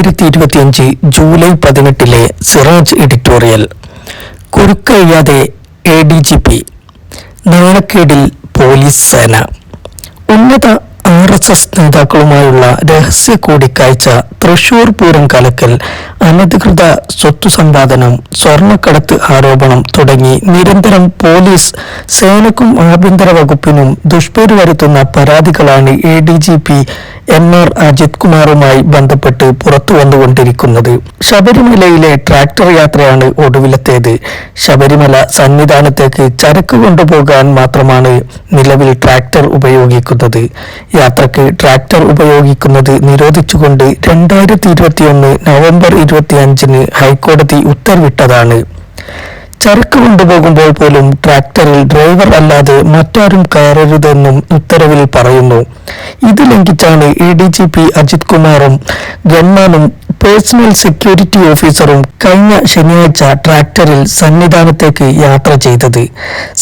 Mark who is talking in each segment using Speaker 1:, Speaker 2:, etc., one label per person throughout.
Speaker 1: രണ്ടായിരത്തി ഇരുപത്തിയഞ്ച് ജൂലൈ പതിനെട്ടിലെ സിറാജ് എഡിറ്റോറിയൽ. കുരുക്കഴിയാതെ എ ഡി ജി പി. നാണക്കേടിൽ പോലീസ് സേന. ഉന്നത ആർ എസ് എസ് നേതാക്കളുമായുള്ള രഹസ്യ കൂടിക്കാഴ്ച തൃശൂർ പൂരം കലക്കൽ അനധികൃത സ്വത്തു സമ്പാദനം സ്വർണക്കടത്ത് ആരോപണം തുടങ്ങി നിരന്തരം പോലീസ് സേനക്കും ആഭ്യന്തര വകുപ്പിനും ദുഷ്പേര് വരുത്തുന്ന പരാതികളാണ് A D G P M R Ajith കുമാറുമായി ബന്ധപ്പെട്ട് പുറത്തു വന്നുകൊണ്ടിരിക്കുന്നത് ശബരിമലയിലെ ട്രാക്ടർ യാത്രയാണ് ഒടുവിലത്തേത്. ശബരിമല സന്നിധാനത്തേക്ക് ചരക്ക് കൊണ്ടുപോകാൻ മാത്രമാണ് നിലവിൽ ട്രാക്ടർ ഉപയോഗിക്കുന്നത്. യാത്രയ്ക്ക് ട്രാക്ടർ ഉപയോഗിക്കുന്നത് നിരോധിച്ചുകൊണ്ട് രണ്ടായിരത്തി ഇരുപത്തിയൊന്ന് നവംബർ ഇരുപത്തിയഞ്ചിന് ഹൈക്കോടതി ഉത്തരവിട്ടതാണ്. ചരക്ക് കൊണ്ടുപോകുമ്പോൾ പോലും ട്രാക്ടറിൽ ഡ്രൈവർ അല്ലാതെ മറ്റാരും കയറരുതെന്നും ഉത്തരവിൽ പറയുന്നു. ഇത് ലംഘിച്ചാണ് A D G P Ajith കുമാറും ഗൺമാനും പേഴ്സണൽ സെക്യൂരിറ്റി ഓഫീസറും കഴിഞ്ഞ ശനിയാഴ്ച ട്രാക്ടറിൽ സന്നിധാനത്തേക്ക് യാത്ര ചെയ്തത്.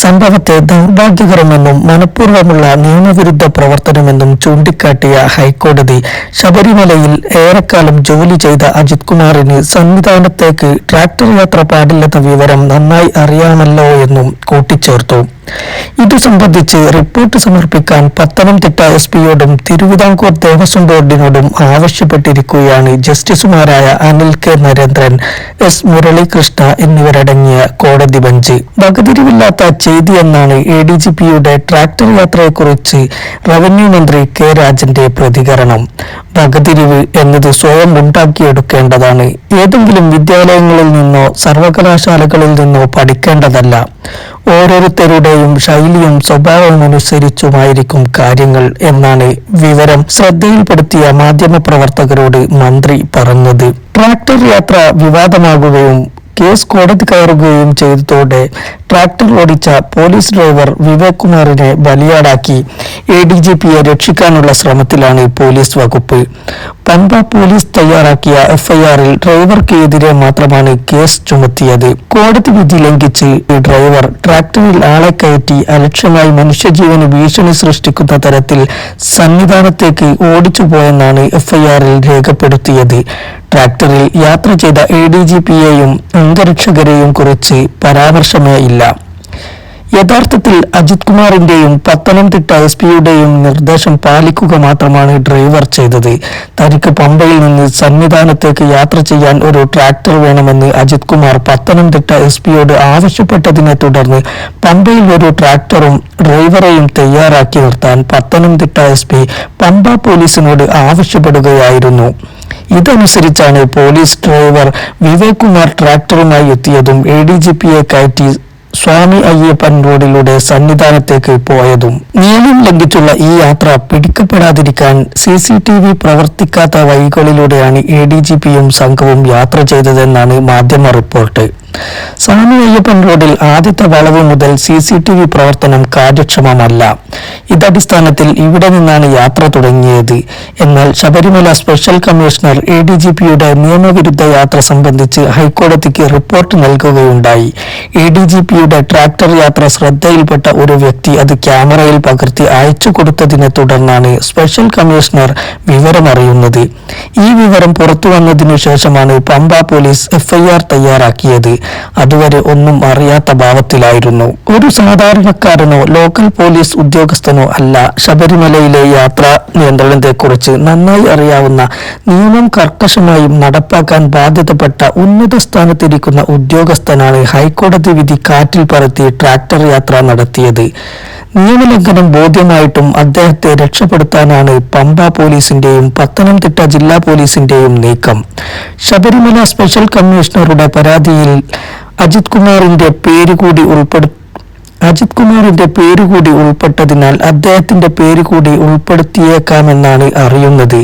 Speaker 1: സംഭവത്തെ ദൗർഭാഗ്യകരമെന്നും മനഃപൂർവമുള്ള നിയമവിരുദ്ധ പ്രവർത്തനമെന്നും ചൂണ്ടിക്കാട്ടിയ ഹൈക്കോടതി ശബരിമലയിൽ ഏറെക്കാലം ജോലി ചെയ്ത അജിത് കുമാറിന് സന്നിധാനത്തേക്ക് ട്രാക്ടർ യാത്ര പാടില്ലെന്ന വിവരം നന്നായി അറിയാമല്ലോ എന്നും കൂട്ടിച്ചേർത്തു. ഇതു സംബന്ധിച്ച് റിപ്പോർട്ട് സമർപ്പിക്കാൻ പത്തനംതിട്ട എസ് പിയോടും തിരുവിതാംകൂർ ദേവസ്വം ബോർഡിനോടും ആവശ്യപ്പെട്ടിരിക്കുകയാണ് ജസ്റ്റിസുമാരായ അനിൽ കെ നരേന്ദ്രൻ എസ് മുരളീകൃഷ്ണ എന്നിവരടങ്ങിയ കോടതി ബെഞ്ച്. വകതിരിവില്ലാത്ത ചെയ്തി എന്നാണ് എ ഡി ജി പിയുടെ ട്രാക്ടർ യാത്രയെക്കുറിച്ച് റവന്യൂ മന്ത്രി കെ രാജന്റെ പ്രതികരണം. വകതിരിവ് എന്നത് സ്വയം ഉണ്ടാക്കിയെടുക്കേണ്ടതാണ്. ഏതെങ്കിലും വിദ്യാലയങ്ങളിൽ നിന്നോ സർവകലാശാലകളിൽ നിന്നോ പഠിക്കേണ്ടതല്ല. ഓരോരുത്തരുടെയും ശൈലിയും സ്വഭാവവും അനുസരിച്ചുമായിരിക്കും കാര്യങ്ങൾ എന്നാണ് വിവരം ശ്രദ്ധയിൽപ്പെടുത്തിയ മാധ്യമപ്രവർത്തകരോട് മന്ത്രി പറഞ്ഞത്. ട്രാക്ടർ യാത്ര വിവാദമാകുകയും കേസ് കോടതി കയറുകയും ചെയ്തതോടെ ട്രാക്ടർ ഓടിച്ച പോലീസ് ഡ്രൈവർ വിവേക് കുമാറിനെ ബലിയാടാക്കി. എ ഡി ജി പിയെ രക്ഷിക്കാനുള്ള ശ്രമത്തിലാണ് പോലീസ് വകുപ്പ്. പമ്പ പോലീസ് തയ്യാറാക്കിയ എഫ്ഐആറിൽ ഡ്രൈവർക്ക് എതിരെ മാത്രമാണ് കേസ് ചുമത്തിയത്. കോടതി വിധി ലംഘിച്ച് ഡ്രൈവർ ട്രാക്ടറിൽ ആളെ കയറ്റി അലക്ഷ്യമായി മനുഷ്യജീവന് ഭീഷണി സൃഷ്ടിക്കുന്ന തരത്തിൽ സന്നിധാനത്തേക്ക് ഓടിച്ചു പോയെന്നാണ് എഫ്ഐആറിൽ രേഖപ്പെടുത്തിയത്. ട്രാക്ടറിൽ യാത്ര ചെയ്ത എ ഡി ജി പിയെയും അംഗരക്ഷകരെയും കുറിച്ച് പരാമർശമേ ഇല്ല. യഥാർത്ഥത്തിൽ അജിത് കുമാറിന്റെയും പത്തനംതിട്ട എസ് പിയുടെയും നിർദ്ദേശം പാലിക്കുക മാത്രമാണ് ഡ്രൈവർ ചെയ്തത്. തനിക്ക് പമ്പയിൽ നിന്ന് സന്നിധാനത്തേക്ക് യാത്ര ചെയ്യാൻ ഒരു ട്രാക്ടർ വേണമെന്ന് അജിത് കുമാർ പത്തനംതിട്ട എസ് പിയോട് ആവശ്യപ്പെട്ടതിനെ തുടർന്ന് പമ്പയിൽ ഒരു ട്രാക്ടറും ഡ്രൈവറെയും തയ്യാറാക്കി നിർത്താൻ പത്തനംതിട്ട എസ് പി പമ്പ പോലീസിനോട് ആവശ്യപ്പെടുകയായിരുന്നു. ഇതനുസരിച്ചാണ് പോലീസ് ഡ്രൈവർ വിവേക് കുമാർ ട്രാക്ടറുമായി എത്തിയതും എ ഡി ജി പിയെ കയറ്റി സ്വാമി അയ്യപ്പൻ റോഡിലൂടെ സന്നിധാനത്തേക്ക് പോയതും നിയമം ലംഘിച്ചുള്ള ഈ യാത്ര പിടിക്കപ്പെടാതിരിക്കാൻ സി സി ടി വി പ്രവർത്തിക്കാത്ത വഴികളിലൂടെയാണ് എ ഡി ജി പിയും സംഘവും യാത്ര ചെയ്തതെന്നാണ് മാധ്യമ റിപ്പോർട്ട്. സ്വാമി അയ്യപ്പൻ റോഡിൽ ആദ്യത്തെ വളവ് മുതൽ സി സി ടി വി പ്രവർത്തനം കാര്യക്ഷമമല്ല. ഇതടിസ്ഥാനത്തിൽ ഇവിടെ നിന്നാണ് യാത്ര തുടങ്ങിയത്. എന്നാൽ Sabarimala special commissioner A D G പിയുടെ നിയമവിരുദ്ധ യാത്ര സംബന്ധിച്ച് ഹൈക്കോടതിക്ക് റിപ്പോർട്ട് നൽകുകയുണ്ടായി. എ ഡി ജി പിയുടെ ട്രാക്ടർ യാത്ര ശ്രദ്ധയിൽപ്പെട്ട ഒരു വ്യക്തി അത് ക്യാമറയിൽ പകർത്തി അയച്ചു കൊടുത്തതിനെ തുടർന്നാണ് സ്പെഷ്യൽ കമ്മീഷണർ വിവരമറിയുന്നത്. ഈ വിവരം പുറത്തു വന്നതിനു ശേഷമാണ് പമ്പ പോലീസ് എഫ്ഐആർ തയ്യാറാക്കിയത്. അതുവരെ ഒന്നും അറിയാത്ത ഭാവത്തിലായിരുന്നു. ഒരു സാധാരണക്കാരനോ ലോക്കൽ പോലീസ് ഉദ്യോഗസ്ഥനോ അല്ല ശബരിമലയിലെ യാത്രാ നിയന്ത്രണത്തെക്കുറിച്ച് നന്നായി അറിയാവുന്ന നിയമം കർക്കശമായും നടപ്പാക്കാൻ ബാധ്യതപ്പെട്ട ഉന്നത സ്ഥാനത്തിരിക്കുന്ന ഉദ്യോഗസ്ഥനാണ് ഹൈക്കോടതി വിധി കാറ്റിൽ പറത്തി ട്രാക്ടർ യാത്ര നടത്തിയത്. നിയമലംഘനം ബോധ്യമായിട്ടും അദ്ദേഹത്തെ രക്ഷപ്പെടുത്താനാണ് പമ്പ പോലീസിന്റെയും പത്തനംതിട്ട ജില്ലാ പോലീസിന്റെയും നീക്കം. ശബരിമല സ്പെഷ്യൽ കമ്മീഷണറുടെ പരാതിയിൽ അജിത് കുമാറിന്റെ പേര് കൂടി ഉൾപ്പെടുത്തി അജിത് കുമാറിന്റെ പേര് കൂടി ഉൾപ്പെട്ടതിനാൽ അദ്ദേഹത്തിന്റെ പേര് കൂടി ഉൾപ്പെടുത്തിയേക്കാമെന്നാണ് അറിയുന്നത്.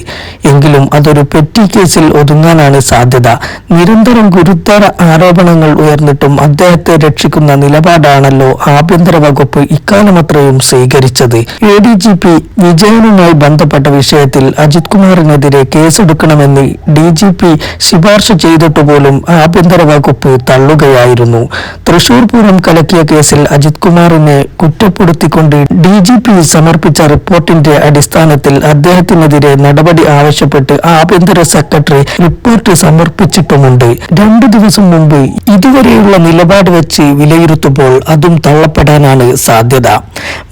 Speaker 1: എങ്കിലും അതൊരു പെറ്റി കേസിൽ ഒതുങ്ങാനാണ് സാധ്യത. നിരന്തരം ഗുരുതര ആരോപണങ്ങൾ ഉയർന്നിട്ടും അദ്ദേഹത്തെ രക്ഷിക്കുന്ന നിലപാടാണല്ലോ ആഭ്യന്തര വകുപ്പ് ഇക്കാലമത്രയും സ്വീകരിച്ചത്. എ ഡി ജി പി വിജയനുമായി ബന്ധപ്പെട്ട വിഷയത്തിൽ അജിത് കുമാറിനെതിരെ കേസെടുക്കണമെന്ന് ഡി ജി പി ശുപാർശ ചെയ്തിട്ടുപോലും ആഭ്യന്തര വകുപ്പ് തള്ളുകയായിരുന്നു. തൃശൂർ പൂരം കലക്കിയ കേസിൽ അജിത് കുമാറിനെ കുറ്റപ്പെടുത്തിക്കൊണ്ട് ഡി ജി പി സമർപ്പിച്ച റിപ്പോർട്ടിന്റെ അടിസ്ഥാനത്തിൽ അദ്ദേഹത്തിനെതിരെ നടപടി ആവശ്യപ്പെട്ട് ആഭ്യന്തര സെക്രട്ടറി റിപ്പോർട്ട് സമർപ്പിച്ചിട്ടുമുണ്ട്. രണ്ടു ദിവസം മുമ്പ് ഇതുവരെയുള്ള നിലപാട് വെച്ച് വിലയിരുത്തുമ്പോൾ അതും തള്ളപ്പെടാനാണ് സാധ്യത.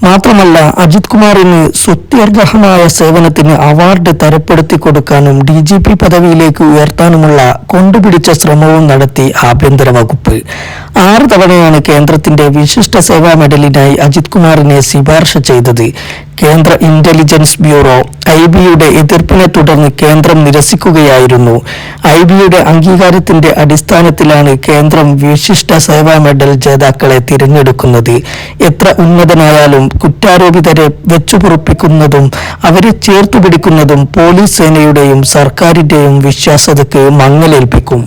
Speaker 1: മാത്രമല്ല അജിത് കുമാറിന് സുത്യർഹമായ സേവനത്തിന് അവാർഡ് തരപ്പെടുത്തി കൊടുക്കാനും ഡി ജി പി പദവിയിലേക്ക് ഉയർത്താനുമുള്ള കൊണ്ടുപിടിച്ച ശ്രമവും നടത്തി ആഭ്യന്തര വകുപ്പ്. ആറ് തവണയാണ് കേന്ദ്രത്തിന്റെ വിശിഷ്ട സേവാ മെഡലിനായി അജിത് കുമാറിനെ ശിപാർശ ചെയ്തത് കേന്ദ്ര ഇന്റലിജൻസ് ബ്യൂറോ. ഐ ബിയുടെ എതിർപ്പിനെ തുടർന്ന് കേന്ദ്രം നിരസിക്കുകയായിരുന്നു. ഐ ബിയുടെ അംഗീകാരത്തിന്റെ അടിസ്ഥാനത്തിലാണ് കേന്ദ്രം വിശിഷ്ട സേവാ മെഡൽ ജേതാക്കളെ തിരഞ്ഞെടുക്കുന്നത്. എത്ര ഉന്നതനായാലും കുറ്റാരോപിതരെ വെച്ചുപുറപ്പിക്കുന്നതും അവരെ ചേർത്തുപിടിക്കുന്നതും പോലീസ് സേനയുടെയും സർക്കാരിന്റെയും വിശ്വാസ്യതക്ക് മങ്ങലേൽപ്പിക്കും.